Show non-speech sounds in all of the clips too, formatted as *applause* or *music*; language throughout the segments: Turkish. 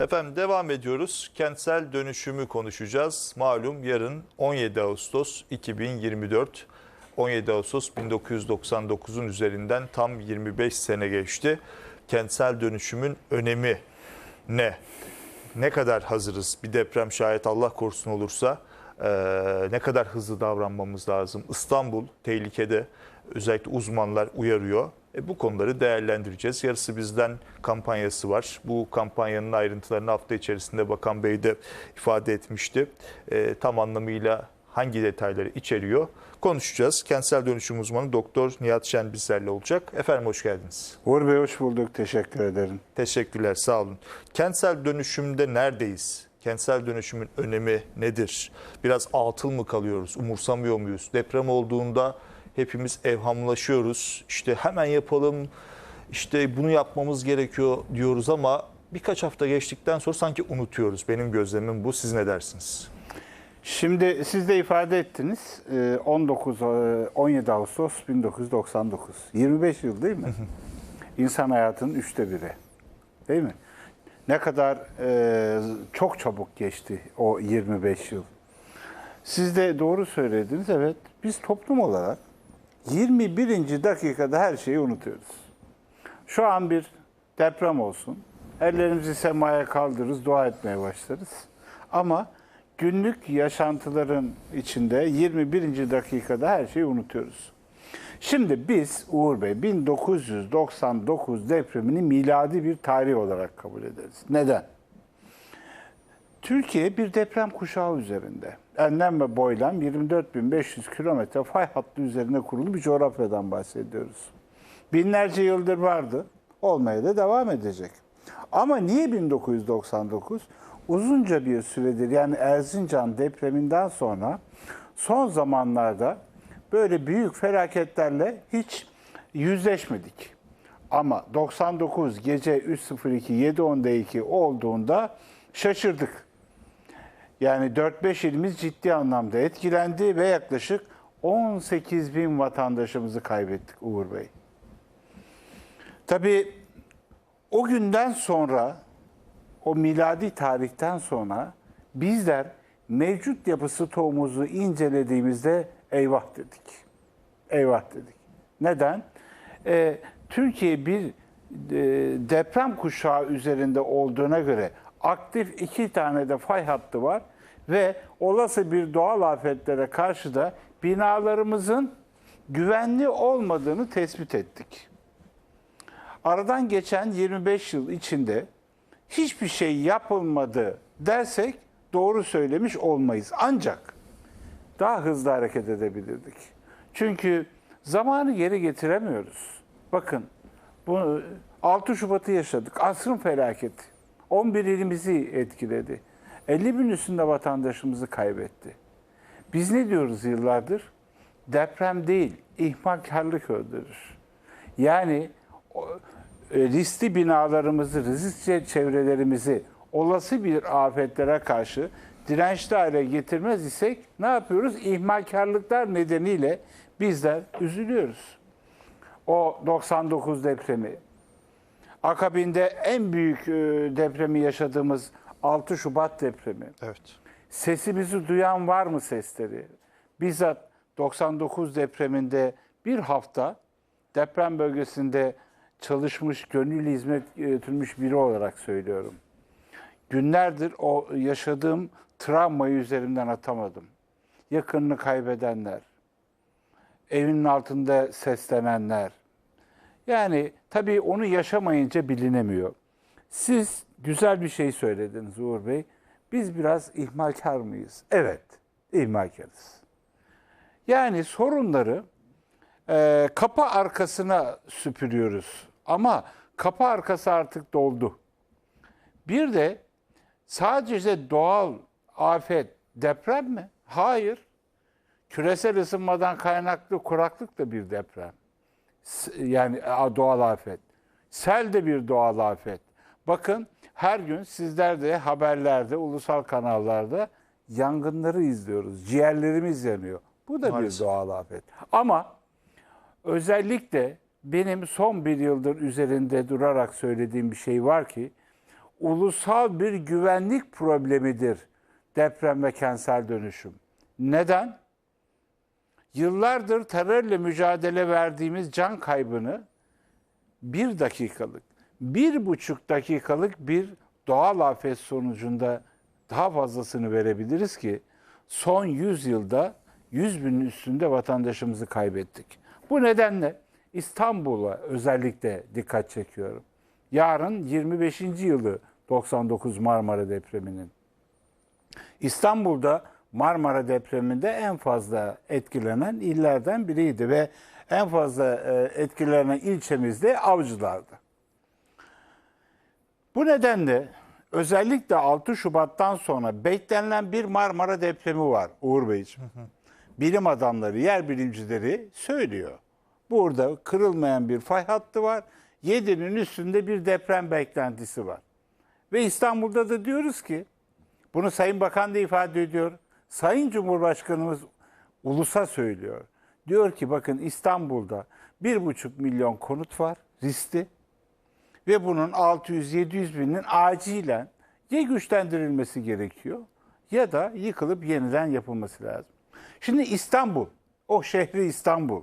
Efendim devam ediyoruz. Kentsel dönüşümü konuşacağız. Malum yarın 17 Ağustos 2024. 17 Ağustos 1999'un üzerinden tam 25 sene geçti. Kentsel dönüşümün önemi ne? Ne kadar hazırız? Bir deprem şayet Allah korusun olursa ne kadar hızlı davranmamız lazım? İstanbul tehlikede. Özellikle uzmanlar uyarıyor. E, bu konuları değerlendireceğiz. Yarısı bizden kampanyası var. Bu kampanyanın ayrıntılarını hafta içerisinde Bakan Bey de ifade etmişti. E, tam anlamıyla hangi detayları içeriyor konuşacağız. Kentsel dönüşüm uzmanı Doktor Nihat Şen bizlerle olacak. Efendim hoş geldiniz. Uğur Bey hoş bulduk. Teşekkür ederim. Teşekkürler, sağ olun. Kentsel dönüşümde neredeyiz? Kentsel dönüşümün önemi nedir? Biraz atıl mı kalıyoruz? Umursamıyor muyuz? Deprem olduğunda hepimiz evhamlaşıyoruz. İşte hemen yapalım, işte bunu yapmamız gerekiyor diyoruz ama birkaç hafta geçtikten sonra sanki unutuyoruz. Benim gözlemim bu. Siz ne dersiniz? Şimdi siz de ifade ettiniz. Ee, 19 e, 17 Ağustos 1999. 25 yıl değil mi? *laughs* İnsan hayatının üçte biri. Değil mi? Ne kadar e, çok çabuk geçti o 25 yıl. Siz de doğru söylediniz. Evet. Biz toplum olarak 21. dakikada her şeyi unutuyoruz. Şu an bir deprem olsun. Ellerimizi semaya kaldırırız, dua etmeye başlarız. Ama günlük yaşantıların içinde 21. dakikada her şeyi unutuyoruz. Şimdi biz Uğur Bey 1999 depremini miladi bir tarih olarak kabul ederiz. Neden? Türkiye bir deprem kuşağı üzerinde. Enlem ve boylam 24.500 kilometre fay hattı üzerine kurulu bir coğrafyadan bahsediyoruz. Binlerce yıldır vardı, olmaya da devam edecek. Ama niye 1999? Uzunca bir süredir yani Erzincan depreminden sonra son zamanlarda böyle büyük felaketlerle hiç yüzleşmedik. Ama 99 gece 3.02 7.10'daki olduğunda şaşırdık. Yani 4-5 ilimiz ciddi anlamda etkilendi ve yaklaşık 18 bin vatandaşımızı kaybettik Uğur Bey. Tabii o günden sonra, o miladi tarihten sonra bizler mevcut yapısı tohumumuzu incelediğimizde eyvah dedik. Eyvah dedik. Neden? Ee, Türkiye bir e, deprem kuşağı üzerinde olduğuna göre aktif iki tane de fay hattı var ve olası bir doğal afetlere karşı da binalarımızın güvenli olmadığını tespit ettik. Aradan geçen 25 yıl içinde hiçbir şey yapılmadı dersek doğru söylemiş olmayız. Ancak daha hızlı hareket edebilirdik. Çünkü zamanı geri getiremiyoruz. Bakın bu 6 Şubat'ı yaşadık. Asrın felaketi. 11 ilimizi etkiledi. 50 bin üstünde vatandaşımızı kaybetti. Biz ne diyoruz yıllardır? Deprem değil, ihmalkarlık öldürür. Yani e, riskli binalarımızı, riskli çevrelerimizi olası bir afetlere karşı dirençli hale getirmez isek ne yapıyoruz? İhmalkarlıklar nedeniyle bizler üzülüyoruz. O 99 depremi, akabinde en büyük e, depremi yaşadığımız 6 Şubat depremi. Evet. Sesimizi duyan var mı sesleri? Bizzat 99 depreminde bir hafta deprem bölgesinde çalışmış, gönüllü hizmet yürütülmüş biri olarak söylüyorum. Günlerdir o yaşadığım travmayı üzerimden atamadım. Yakınını kaybedenler, evinin altında seslenenler. Yani tabii onu yaşamayınca bilinemiyor. Siz güzel bir şey söylediniz Uğur Bey. Biz biraz ihmalkar mıyız? Evet, ihmalkarız. Yani sorunları e, kapı arkasına süpürüyoruz. Ama kapı arkası artık doldu. Bir de sadece doğal afet deprem mi? Hayır. Küresel ısınmadan kaynaklı kuraklık da bir deprem. Yani a, doğal afet. Sel de bir doğal afet. Bakın her gün sizler de haberlerde, ulusal kanallarda yangınları izliyoruz. Ciğerlerimiz yanıyor. Bu da Maalesef. bir doğal afet. Ama özellikle benim son bir yıldır üzerinde durarak söylediğim bir şey var ki ulusal bir güvenlik problemidir deprem ve kentsel dönüşüm. Neden? Yıllardır terörle mücadele verdiğimiz can kaybını bir dakikalık, bir buçuk dakikalık bir doğal afet sonucunda daha fazlasını verebiliriz ki son 100 yılda 100 binin üstünde vatandaşımızı kaybettik. Bu nedenle İstanbul'a özellikle dikkat çekiyorum. Yarın 25. yılı 99 Marmara depreminin. İstanbul'da Marmara depreminde en fazla etkilenen illerden biriydi ve en fazla e, etkilenen ilçemiz de Avcılar'dı. Bu nedenle özellikle 6 Şubat'tan sonra beklenilen bir Marmara depremi var Uğur Beyciğim. Bilim adamları, yer bilimcileri söylüyor. Burada kırılmayan bir fay hattı var. 7'nin üstünde bir deprem beklentisi var. Ve İstanbul'da da diyoruz ki, bunu Sayın Bakan da ifade ediyor. Sayın Cumhurbaşkanımız ulusa söylüyor. Diyor ki bakın İstanbul'da 1,5 milyon konut var riskli ve bunun 600-700 binin acilen ya güçlendirilmesi gerekiyor ya da yıkılıp yeniden yapılması lazım. Şimdi İstanbul, o şehri İstanbul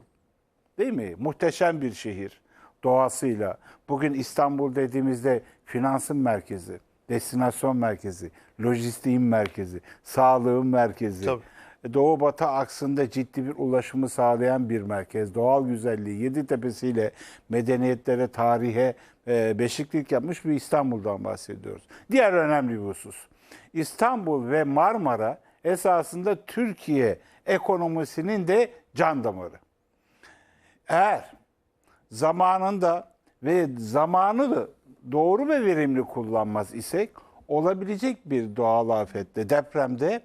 değil mi? Muhteşem bir şehir doğasıyla. Bugün İstanbul dediğimizde finansın merkezi, destinasyon merkezi, lojistiğin merkezi, sağlığın merkezi. Tabii. Doğu Batı aksında ciddi bir ulaşımı sağlayan bir merkez. Doğal güzelliği, Yeditepe'si ile medeniyetlere, tarihe e, beşiklik yapmış bir İstanbul'dan bahsediyoruz. Diğer önemli bir husus. İstanbul ve Marmara esasında Türkiye ekonomisinin de can damarı. Eğer zamanında ve zamanı da doğru ve verimli kullanmaz isek olabilecek bir doğal afette, depremde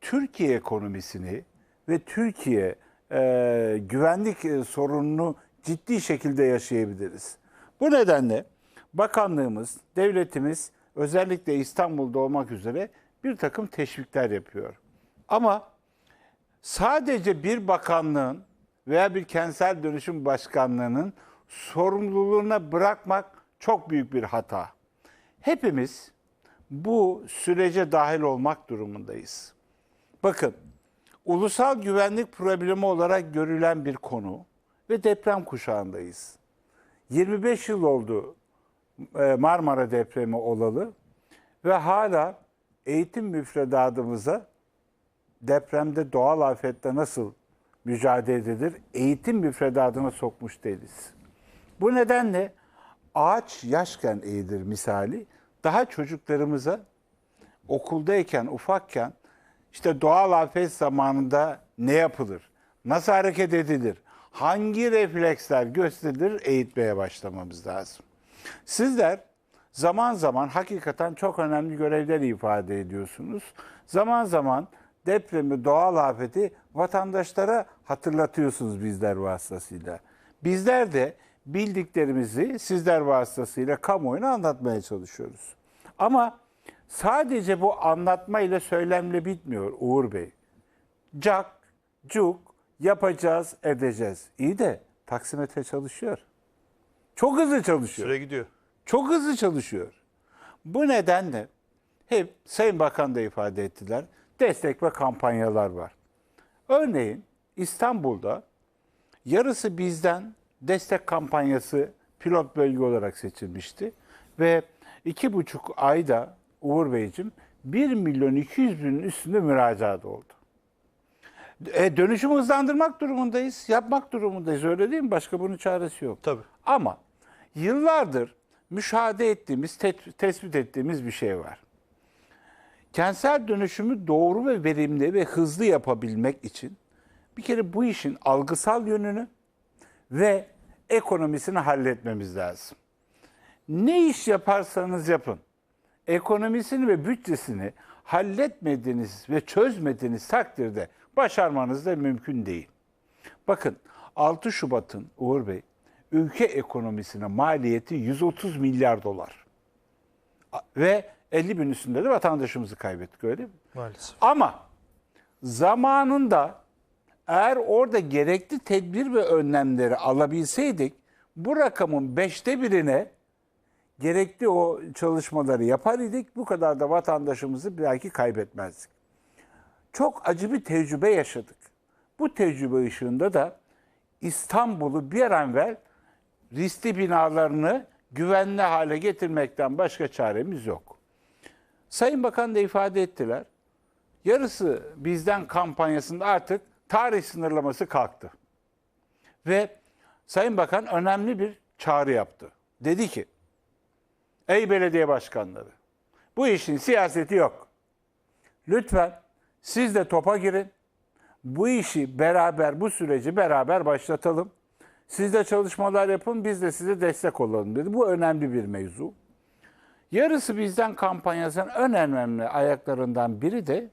Türkiye ekonomisini ve Türkiye e, güvenlik e, sorununu ciddi şekilde yaşayabiliriz. Bu nedenle bakanlığımız, devletimiz özellikle İstanbul'da olmak üzere bir takım teşvikler yapıyor. Ama sadece bir bakanlığın veya bir kentsel dönüşüm başkanlığının sorumluluğuna bırakmak çok büyük bir hata. Hepimiz bu sürece dahil olmak durumundayız. Bakın, ulusal güvenlik problemi olarak görülen bir konu ve deprem kuşağındayız. 25 yıl oldu e, Marmara depremi olalı ve hala eğitim müfredatımıza depremde doğal afette nasıl mücadele edilir eğitim müfredatına sokmuş değiliz. Bu nedenle ağaç yaşken eğilir misali daha çocuklarımıza okuldayken, ufakken işte doğal afet zamanında ne yapılır, nasıl hareket edilir, hangi refleksler gösterilir eğitmeye başlamamız lazım. Sizler zaman zaman hakikaten çok önemli görevler ifade ediyorsunuz. Zaman zaman depremi, doğal afeti vatandaşlara hatırlatıyorsunuz bizler vasıtasıyla. Bizler de bildiklerimizi sizler vasıtasıyla kamuoyuna anlatmaya çalışıyoruz. Ama sadece bu anlatma ile söylemle bitmiyor Uğur Bey. Cak, cuk, yapacağız, edeceğiz. İyi de taksimetre çalışıyor. Çok hızlı çalışıyor. Süre gidiyor. Çok hızlı çalışıyor. Bu nedenle hep Sayın Bakan da ifade ettiler. Destek ve kampanyalar var. Örneğin İstanbul'da yarısı bizden destek kampanyası pilot bölge olarak seçilmişti. Ve iki buçuk ayda Uğur Beyciğim 1 milyon 200 binin üstünde müracaat oldu. E, dönüşümü hızlandırmak durumundayız, yapmak durumundayız öyle değil mi? Başka bunun çaresi yok. Tabii. Ama yıllardır müşahede ettiğimiz, te- tespit ettiğimiz bir şey var. Kentsel dönüşümü doğru ve verimli ve hızlı yapabilmek için bir kere bu işin algısal yönünü ve ekonomisini halletmemiz lazım. Ne iş yaparsanız yapın, ekonomisini ve bütçesini halletmediğiniz ve çözmediğiniz takdirde başarmanız da mümkün değil. Bakın 6 Şubat'ın Uğur Bey ülke ekonomisine maliyeti 130 milyar dolar. Ve 50 bin üstünde de vatandaşımızı kaybettik öyle mi? Maalesef. Ama zamanında eğer orada gerekli tedbir ve önlemleri alabilseydik bu rakamın beşte birine gerekli o çalışmaları yapar idik. Bu kadar da vatandaşımızı belki kaybetmezdik. Çok acı bir tecrübe yaşadık. Bu tecrübe ışığında da İstanbul'u bir an evvel riskli binalarını güvenli hale getirmekten başka çaremiz yok. Sayın Bakan da ifade ettiler. Yarısı bizden kampanyasında artık tarih sınırlaması kalktı. Ve Sayın Bakan önemli bir çağrı yaptı. Dedi ki, ey belediye başkanları, bu işin siyaseti yok. Lütfen siz de topa girin. Bu işi beraber, bu süreci beraber başlatalım. Siz de çalışmalar yapın, biz de size destek olalım dedi. Bu önemli bir mevzu. Yarısı bizden kampanyasının en önemli ayaklarından biri de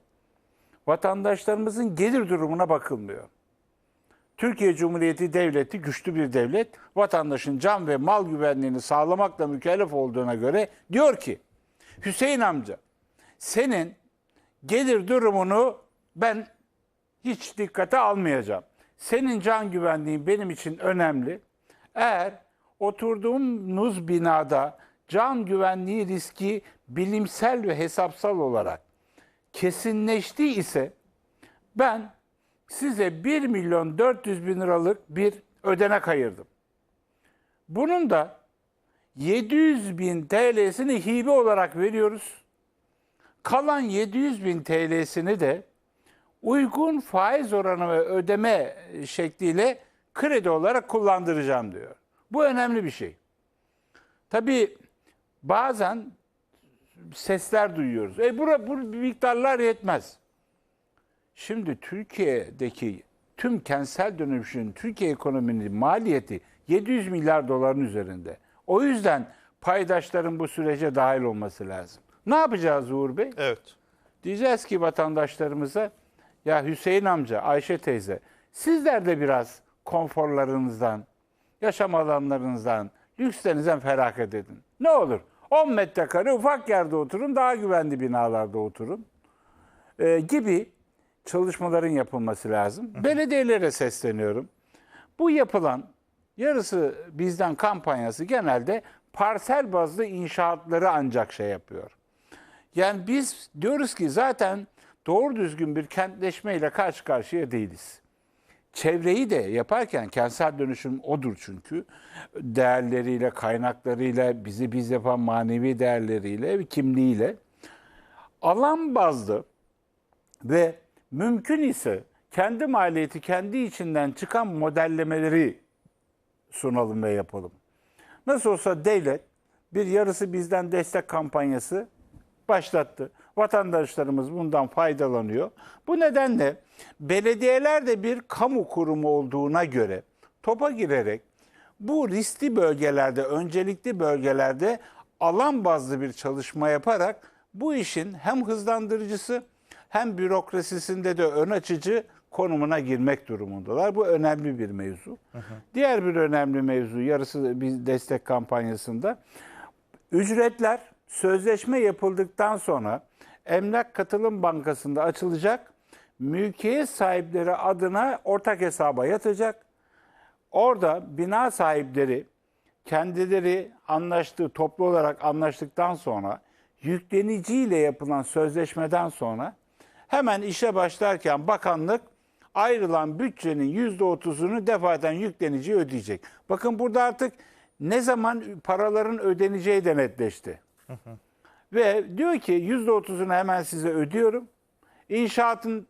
vatandaşlarımızın gelir durumuna bakılmıyor. Türkiye Cumhuriyeti Devleti güçlü bir devlet. Vatandaşın can ve mal güvenliğini sağlamakla mükellef olduğuna göre diyor ki Hüseyin amca senin gelir durumunu ben hiç dikkate almayacağım. Senin can güvenliğin benim için önemli. Eğer oturduğunuz binada can güvenliği riski bilimsel ve hesapsal olarak kesinleşti ise ben size 1 milyon 400 bin liralık bir ödenek ayırdım. Bunun da 700 bin TL'sini hibe olarak veriyoruz. Kalan 700 bin TL'sini de uygun faiz oranı ve ödeme şekliyle kredi olarak kullandıracağım diyor. Bu önemli bir şey. Tabii bazen sesler duyuyoruz. E bura, bu miktarlar yetmez. Şimdi Türkiye'deki tüm kentsel dönüşümün Türkiye ekonominin maliyeti 700 milyar doların üzerinde. O yüzden paydaşların bu sürece dahil olması lazım. Ne yapacağız Uğur Bey? Evet. Diyeceğiz ki vatandaşlarımıza ya Hüseyin amca, Ayşe teyze sizler de biraz konforlarınızdan, yaşam alanlarınızdan, lükslerinizden feragat edin. Ne olur 10 metrekare ufak yerde oturun, daha güvenli binalarda oturun Ee, gibi çalışmaların yapılması lazım. Belediyelere sesleniyorum. Bu yapılan yarısı bizden kampanyası genelde parsel bazlı inşaatları ancak şey yapıyor. Yani biz diyoruz ki zaten doğru düzgün bir kentleşmeyle karşı karşıya değiliz. Çevreyi de yaparken kentsel dönüşüm odur çünkü. Değerleriyle, kaynaklarıyla, bizi biz yapan manevi değerleriyle kimliğiyle alan bazlı ve mümkün ise kendi maliyeti kendi içinden çıkan modellemeleri sunalım ve yapalım. Nasıl olsa devlet bir yarısı bizden destek kampanyası başlattı. Vatandaşlarımız bundan faydalanıyor. Bu nedenle belediyeler de bir kamu kurumu olduğuna göre topa girerek bu riskli bölgelerde, öncelikli bölgelerde alan bazlı bir çalışma yaparak bu işin hem hızlandırıcısı hem bürokrasisinde de ön açıcı konumuna girmek durumundalar. Bu önemli bir mevzu. Diğer bir önemli mevzu yarısı bir destek kampanyasında ücretler sözleşme yapıldıktan sonra Emlak Katılım Bankası'nda açılacak. Mülkiyet sahipleri adına ortak hesaba yatacak. Orada bina sahipleri kendileri anlaştığı, toplu olarak anlaştıktan sonra yükleniciyle yapılan sözleşmeden sonra hemen işe başlarken bakanlık ayrılan bütçenin %30'unu defaten yükleniciye ödeyecek. Bakın burada artık ne zaman paraların ödeneceği de netleşti. Ve diyor ki %30'unu hemen size ödüyorum. İnşaatın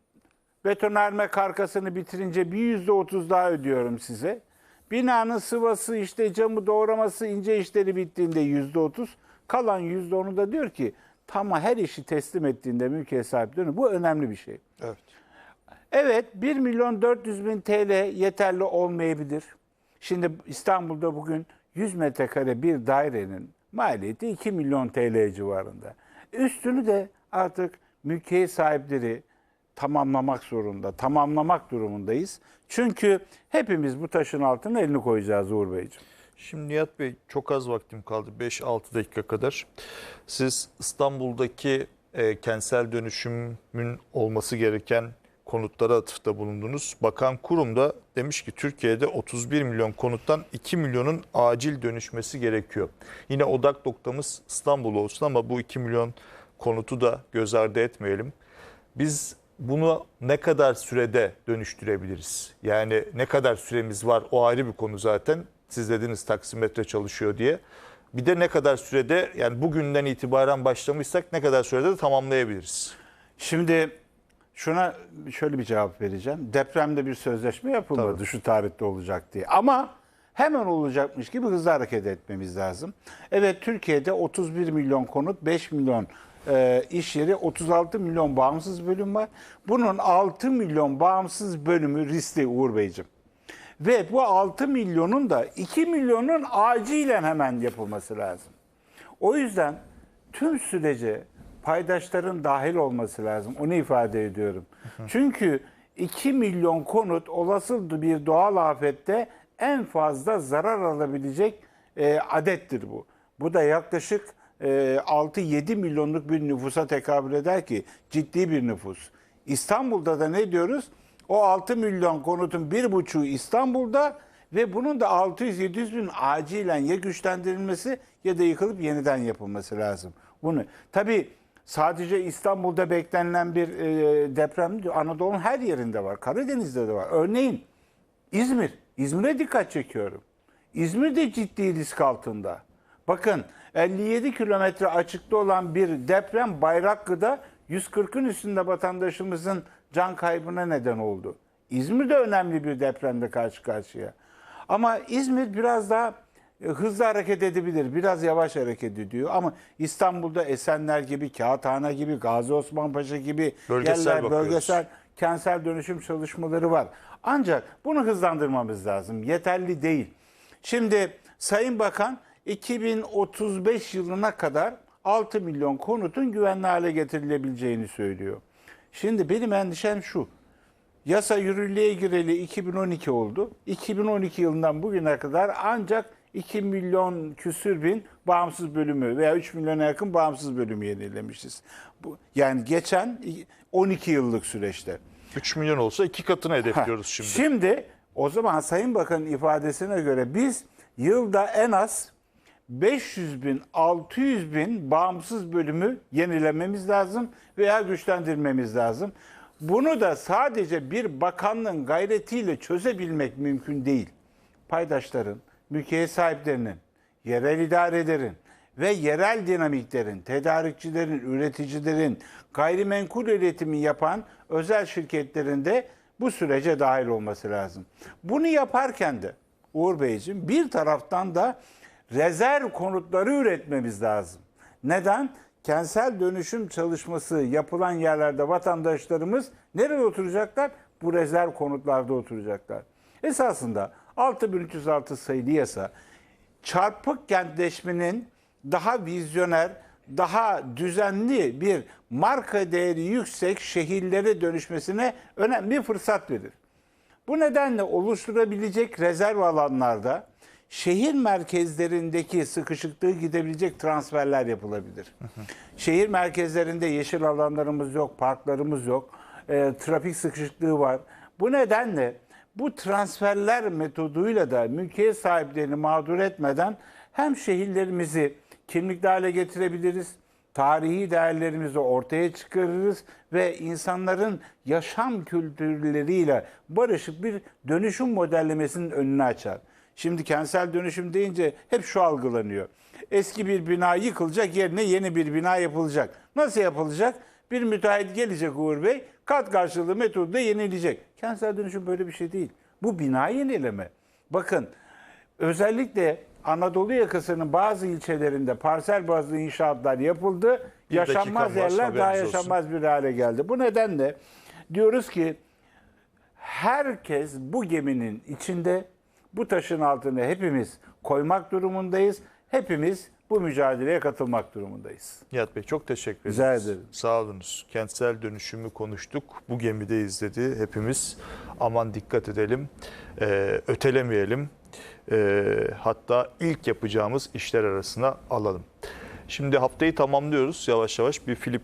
betonarme karkasını bitirince bir %30 daha ödüyorum size. Binanın sıvası işte camı doğraması ince işleri bittiğinde %30. Kalan %10'u da diyor ki tamam her işi teslim ettiğinde mülkiyet sahiplerine bu önemli bir şey. Evet. Evet 1 milyon 400 bin TL yeterli olmayabilir. Şimdi İstanbul'da bugün 100 metrekare bir dairenin maliyeti 2 milyon TL civarında. Üstünü de artık mülkiyet sahipleri tamamlamak zorunda, tamamlamak durumundayız. Çünkü hepimiz bu taşın altına elini koyacağız Uğur Beyciğim. Şimdi Nihat Bey çok az vaktim kaldı. 5-6 dakika kadar. Siz İstanbul'daki e, kentsel dönüşümün olması gereken konutlara atıfta bulundunuz. Bakan Kurum da demiş ki Türkiye'de 31 milyon konuttan 2 milyonun acil dönüşmesi gerekiyor. Yine odak noktamız İstanbul olsun ama bu 2 milyon konutu da göz ardı etmeyelim. Biz bunu ne kadar sürede dönüştürebiliriz? Yani ne kadar süremiz var o ayrı bir konu zaten. Siz dediniz taksimetre çalışıyor diye. Bir de ne kadar sürede yani bugünden itibaren başlamışsak ne kadar sürede de tamamlayabiliriz? Şimdi şuna şöyle bir cevap vereceğim. Depremde bir sözleşme yapılmadı Tabii. şu tarihte olacak diye. Ama hemen olacakmış gibi hızlı hareket etmemiz lazım. Evet Türkiye'de 31 milyon konut, 5 milyon e, iş yeri, 36 milyon bağımsız bölüm var. Bunun 6 milyon bağımsız bölümü riskli Uğur Beyciğim. Ve bu 6 milyonun da 2 milyonun acilen hemen yapılması lazım. O yüzden tüm sürece paydaşların dahil olması lazım. Onu ifade ediyorum. Çünkü 2 milyon konut olası bir doğal afette en fazla zarar alabilecek e, adettir bu. Bu da yaklaşık e, 6-7 milyonluk bir nüfusa tekabül eder ki ciddi bir nüfus. İstanbul'da da ne diyoruz? O 6 milyon konutun bir buçuğu İstanbul'da ve bunun da 600-700 bin acilen ya güçlendirilmesi ya da yıkılıp yeniden yapılması lazım. Bunu tabii sadece İstanbul'da beklenilen bir e, deprem Anadolu'nun her yerinde var. Karadeniz'de de var. Örneğin İzmir. İzmir'e dikkat çekiyorum. İzmir de ciddi risk altında. Bakın 57 kilometre açıkta olan bir deprem Bayraklı'da 140'ın üstünde vatandaşımızın can kaybına neden oldu. İzmir de önemli bir depremde karşı karşıya. Ama İzmir biraz daha hızlı hareket edebilir, biraz yavaş hareket ediyor. Ama İstanbul'da Esenler gibi, Kağıthane gibi, Gazi Osman Paşa gibi Bölgesel yerler, bakıyoruz. bölgesel kentsel dönüşüm çalışmaları var. Ancak bunu hızlandırmamız lazım. Yeterli değil. Şimdi Sayın Bakan 2035 yılına kadar 6 milyon konutun güvenli hale getirilebileceğini söylüyor. Şimdi benim endişem şu. Yasa yürürlüğe gireli 2012 oldu. 2012 yılından bugüne kadar ancak 2 milyon küsür bin bağımsız bölümü veya 3 milyona yakın bağımsız bölümü yenilemişiz. Bu, yani geçen 12 yıllık süreçte. 3 milyon olsa iki katını hedefliyoruz Ha, şimdi. Şimdi o zaman Sayın Bakan'ın ifadesine göre biz yılda en az 500 bin, 600 bin bağımsız bölümü yenilememiz lazım veya güçlendirmemiz lazım. Bunu da sadece bir bakanlığın gayretiyle çözebilmek mümkün değil. Paydaşların, mülkiyet sahiplerinin, yerel idarelerin ve yerel dinamiklerin, tedarikçilerin, üreticilerin, gayrimenkul üretimi yapan özel şirketlerin de bu sürece dahil olması lazım. Bunu yaparken de Uğur Beyciğim bir taraftan da rezerv konutları üretmemiz lazım. Neden? Kentsel dönüşüm çalışması yapılan yerlerde vatandaşlarımız nerede oturacaklar? Bu rezerv konutlarda oturacaklar. Esasında 6306 sayılı yasa çarpık kentleşmenin daha vizyoner, daha düzenli bir marka değeri yüksek şehirlere dönüşmesine önemli bir fırsat verir. Bu nedenle oluşturabilecek rezerv alanlarda şehir merkezlerindeki sıkışıklığı gidebilecek transferler yapılabilir. Şehir merkezlerinde yeşil alanlarımız yok, parklarımız yok, e, trafik sıkışıklığı var. Bu nedenle bu transferler metoduyla da mülkiyet sahiplerini mağdur etmeden hem şehirlerimizi kimlikli hale getirebiliriz, tarihi değerlerimizi ortaya çıkarırız ve insanların yaşam kültürleriyle barışık bir dönüşüm modellemesinin önünü açar. Şimdi kentsel dönüşüm deyince hep şu algılanıyor. Eski bir bina yıkılacak yerine yeni bir bina yapılacak. Nasıl yapılacak? Bir müteahhit gelecek Uğur Bey, kat karşılığı metodu da yenileyecek. Kentsel dönüşüm böyle bir şey değil. Bu bina yenileme. Bakın özellikle Anadolu yakasının bazı ilçelerinde parsel bazlı inşaatlar yapıldı. Bir yaşanmaz yerler daha haberiniz olsun. yaşanmaz bir hale geldi. Bu nedenle diyoruz ki herkes bu geminin içinde bu taşın altına hepimiz koymak durumundayız. Hepimiz bu mücadeleye katılmak durumundayız. Nihat Bey çok teşekkür Rica ederiz. ederim. Sağ olunuz. Kentsel dönüşümü konuştuk. Bu gemideyiz dedi hepimiz. Aman dikkat edelim. Ee, ötelemeyelim. Ee, hatta ilk yapacağımız işler arasına alalım. Şimdi haftayı tamamlıyoruz yavaş yavaş. Bir Philip